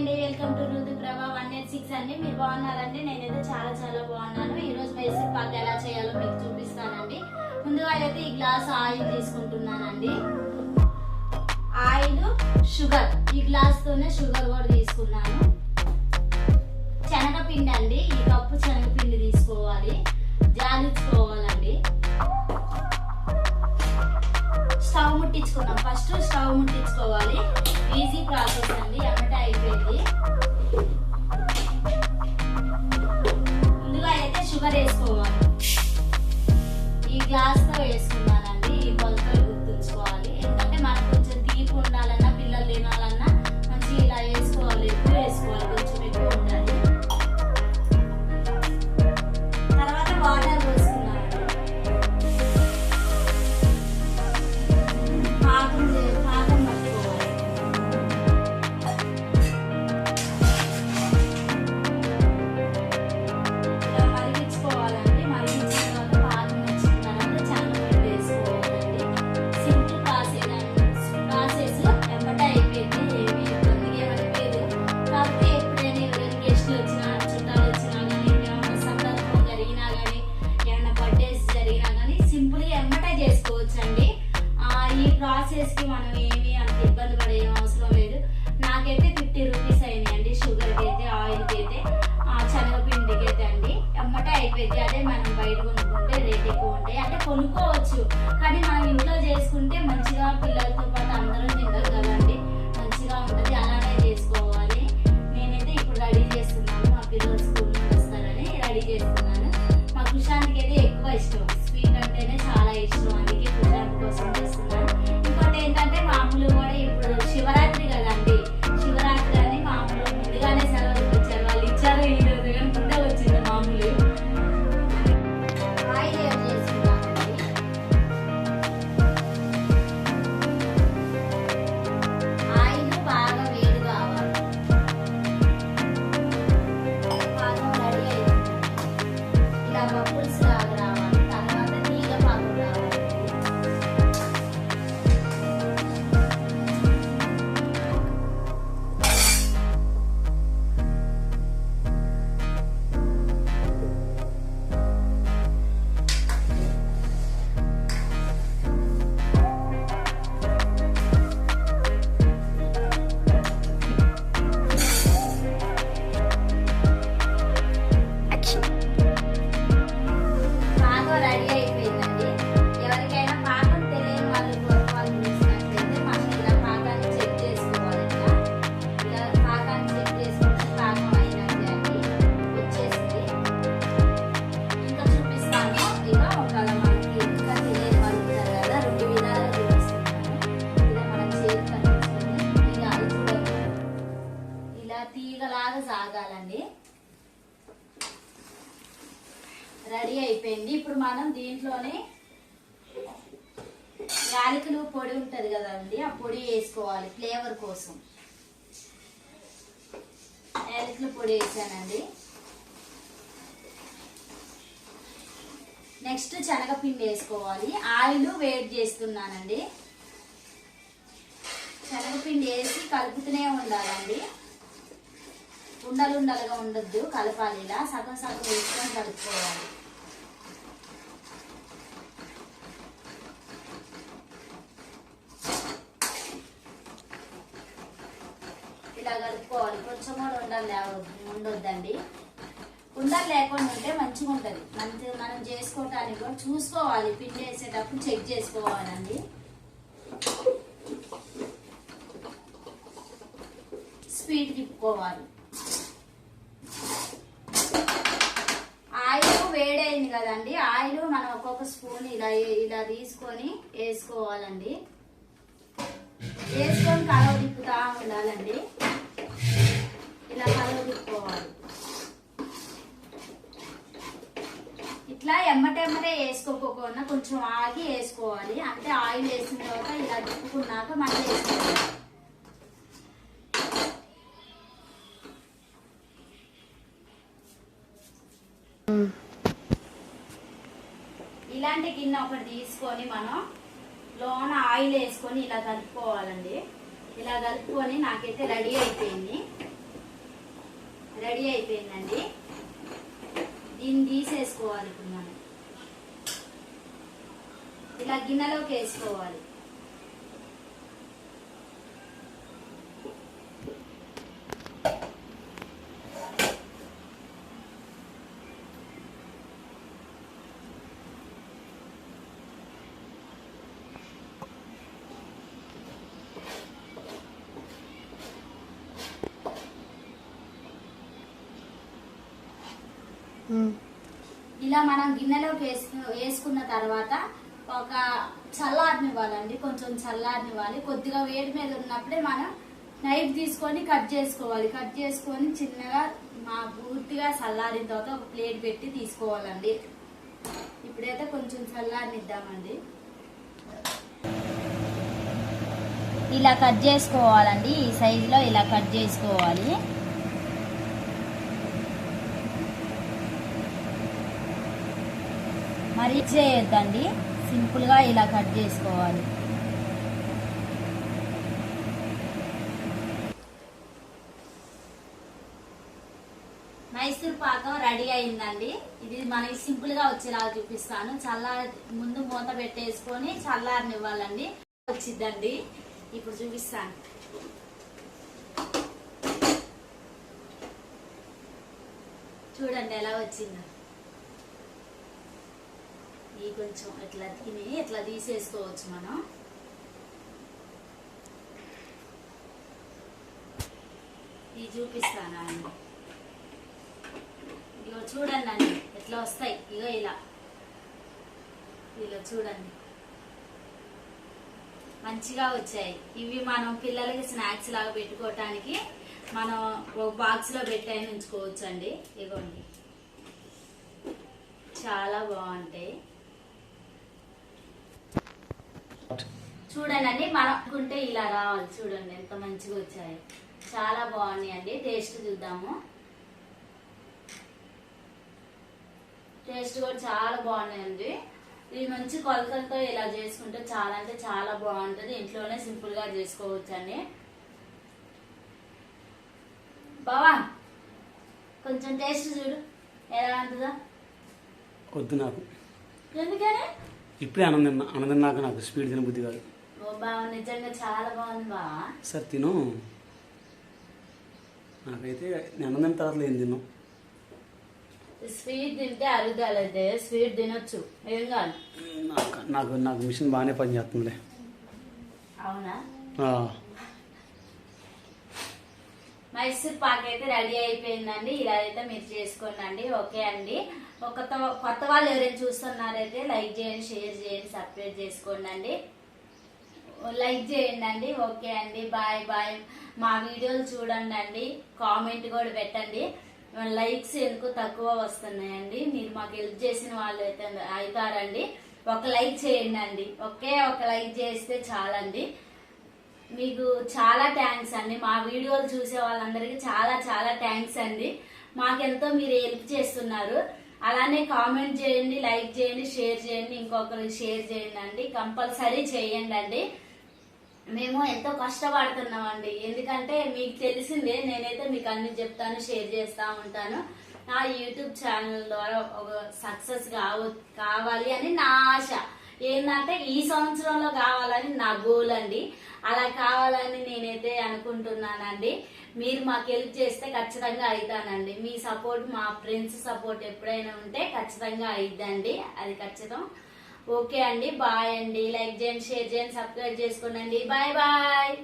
అండి welcome to రుదు ప్రభా one eight six అండి. మీరు బాగున్నారండి? నేనైతే చాలా చాలా బాగున్నాను. ఈ రోజు మైసూర్ పాక్ ఎలా చేయాలో మీకు చూపిస్తానండి. ముందుగా అయితే ఈ గ్లాస్ ఆయిల్ తీసుకుంటున్నానండి. Oil sugar. ఈ గ్లాస్ తోనే షుగర్ కూడా తీసుకున్నాను. శనగపిండి అండి. ఈ కప్పు శనగపిండి తీసుకోవాలి. జాలించుకోవాలండి. స్టవ్ ముట్టించుకున్నాం. ఫస్ట్ స్టవ్ ముట్టించుకోవాలి. ఈజీ ప్రాసెస్ అండి. ఎమ్మటే అయిపోయింది. కి మనం ఏమి అంత ఇబ్బంది పడే అవసరం లేదు. నాకైతే ఫిఫ్టీ రూపీస్ అయినాయండి. షుగర్కి అయితే ఆయిల్కి అయితే శనగపిండికి అయితే అండి. అమ్మటే అయిపోయింది. అదే మనం బయట కొనుక్కుంటే రేట్ ఎక్కువ ఉంటాయి. అంటే కొనుక్కోవచ్చు. కానీ మనం ఇంట్లో చేసుకుంటే మంచిగా పిల్లలతో పాటు అందరం తింటారు కదండి. రెడీ అయిపోయింది. ఇప్పుడు మనం దీంట్లోనే యాలకులు పొడి ఉంటుంది కదండి ఆ పొడి వేసుకోవాలి ఫ్లేవర్ కోసం. యాలకుల పొడి వేసానండి. నెక్స్ట్ శనగపిండి వేసుకోవాలి. ఆయిల్ వేడి చేస్తున్నానండి. శనగపిండి వేసి కలుపుతూనే ఉండాలండి. ఉండలు ఉండలుగా ఉండొద్దు కలపాలి ఇలా. సగం సగం వేసుకొని కలుపుకోవాలి ఇలా కలుపుకోవాలి కొంచెం కూడా ఉండాలి లేవద్దు ఉండొద్దండి. ఉండలు లేకుండా ఉంటే మంచిగా ఉంటుంది మంచి మనం చేసుకోవటానికి కూడా చూసుకోవాలి. పిండి వేసేటప్పుడు చెక్ చేసుకోవాలండి. స్పీడ్ తిప్పుకోవాలి. ఆయిల్ వేడైంది కదండి. ఆయిల్ మనం ఒక్కొక్క స్పూన్ ఇలా ఇలా తీసుకొని వేసుకోవాలండి. వేసుకొని కలవ తిప్పుతా ఉండాలండి. ఇలా కలవ ఇట్లా ఎమ్మటెమ్మటే వేసుకోకపోకుండా కొంచెం ఆగి వేసుకోవాలి. అంటే ఆయిల్ వేసిన తర్వాత ఇలా తిప్పుకున్నాక మళ్ళీ వేసుకోవాలి. ఇలాంటి గిన్నె ఒకటి తీసుకొని మనం లోన ఆయిల్ వేసుకొని ఇలా కలుపుకోవాలండి. ఇలా కలుపుకొని నాకైతే రెడీ అయిపోయింది. రెడీ అయిపోయిందండి. దీన్ని తీసేసుకోవాలి ఇప్పుడు మనం ఇలా గిన్నెలోకి వేసుకోవాలి. ఇలా మనం గిన్నెలోకి వేసుకు వేసుకున్న తర్వాత ఒక చల్లారనివ్వాలండి. కొంచెం చల్లారనివ్వాలి. కొద్దిగా వేడి మీద ఉన్నప్పుడే మనం నైఫ్ తీసుకొని కట్ చేసుకోవాలి. కట్ చేసుకొని చిన్నగా మా పూర్తిగా చల్లారిన తర్వాత ఒక ప్లేట్ పెట్టి తీసుకోవాలండి. ఇప్పుడైతే కొంచెం చల్లారనిద్దామండి. ఇలా కట్ చేసుకోవాలండి. ఈ సైజులో ఇలా కట్ చేసుకోవాలి. మరి చేయొద్దండి. సింపుల్గా ఇలా కట్ చేసుకోవాలి. మైసూర్ పాకం రెడీ అయిందండి. ఇది మనకి సింపుల్గా వచ్చేలా చూపిస్తాను. చల్లారి ముందు మూత పెట్టేసుకొని చల్లారనివ్వాలండి. వచ్చిందండి ఇప్పుడు చూపిస్తాను. చూడండి ఎలా వచ్చిందో. ఈ కొంచెం ఇట్లా తిని ఇట్లా తీసేసుకోవచ్చు మనం? ఇది చూపిస్తాను అండి. ఇగో చూడండి అండి ఎట్లా వస్తాయి. ఇగో ఇలా. ఇలా చూడండి. మంచిగా వచ్చాయి. ఇవి మనం పిల్లలకి స్నాక్స్ లాగా పెట్టుకోవటానికి మనం ఒక బాక్స్లో పెట్టాయి ఉంచుకోవచ్చు అండి ఇగోండి చాలా బాగుంటాయి. చూడండి అండి మనం అనుకుంటే ఇలా రావాలి. చూడండి ఎంత మంచిగా వచ్చాయి. చాలా బాగున్నాయి అండి టేస్ట్ చూద్దాము. టేస్ట్ కూడా చాలా బాగున్నాయండి. ఇది మంచి కొలతలతో ఇలా చేసుకుంటే చాలా అంటే చాలా బాగుంటది. ఇంట్లోనే సింపుల్గా చేసుకోవచ్చు అండి బావా కొంచెం టేస్ట్ చూడు. ఎలా ఉంటుందో? వద్దు నాకు. ఎందుకని? ఇప్పుడే ఆనందం ఆనందం నాకు నాకు స్పీడ్ తినబుద్ధి కాదు. నిజంగా చాలా బాగుంది సరే తిను. నాకైతే ఆనందం తర్వాత ఏం తిన్నాను స్వీట్ తింటే అరుగుదలైతే స్వీట్ తినొచ్చు. ఏం కాదు. నాకు నాకు నాకు మిషన్ బాగానే పనిచేస్తుందిలే అవునా? మైసూర్ పాక్ అయితే రెడీ అయిపోయిందండి. ఇలా అయితే మీరు చేసుకోండి ఓకే అండి. ఒక కొత్త వాళ్ళు ఎవరైనా చూస్తున్నారైతే లైక్ చేయండి షేర్ చేయండి సబ్స్క్రైబ్ చేసుకోండి అండి లైక్ చేయండి అండి ఓకే అండి బాయ్ బాయ్. మా వీడియోలు చూడండి అండి కామెంట్ కూడా పెట్టండి. లైక్స్ ఎందుకు తక్కువ వస్తున్నాయండి? మీరు మాకు హెల్ప్ చేసిన వాళ్ళు అయితే అవుతారండి. ఒక లైక్ చేయండి అండి ఒకే ఒక లైక్ చేస్తే చాలండి. మీకు చాలా థ్యాంక్స్ అండి. మా వీడియోలు చూసే వాళ్ళందరికీ చాలా చాలా థ్యాంక్స్ అండి. మాకెంతో మీరు హెల్ప్ చేస్తున్నారు. అలానే కామెంట్ చేయండి లైక్ చేయండి షేర్ చేయండి ఇంకొకరికి షేర్ చేయండి అండి కంపల్సరీ చేయండి అండి మేము ఎంతో కష్టపడుతున్నామండి. ఎందుకంటే మీకు తెలిసిందే నేనైతే మీకు అన్ని చెప్తాను షేర్ చేస్తా ఉంటాను. నా యూట్యూబ్ ఛానల్ ద్వారా ఒక సక్సెస్ కావ కావాలి అని నా ఆశ. ఏంటంటే ఈ సంవత్సరంలో కావాలని నా గోల్ అండి. అలా కావాలని నేనైతే అనుకుంటున్నానండి. మీరు మాకు హెల్ప్ చేస్తే ఖచ్చితంగా అవుతానండి మీ సపోర్ట్ మా ఫ్రెండ్స్ సపోర్ట్ ఎప్పుడైనా ఉంటే ఖచ్చితంగా అయిద్దండి. అది ఖచ్చితం. ఓకే అండి. బాయ్ అండి. లైక్ చేయండి షేర్ చేయండి సబ్స్క్రైబ్ చేసుకోండి. Bye bye.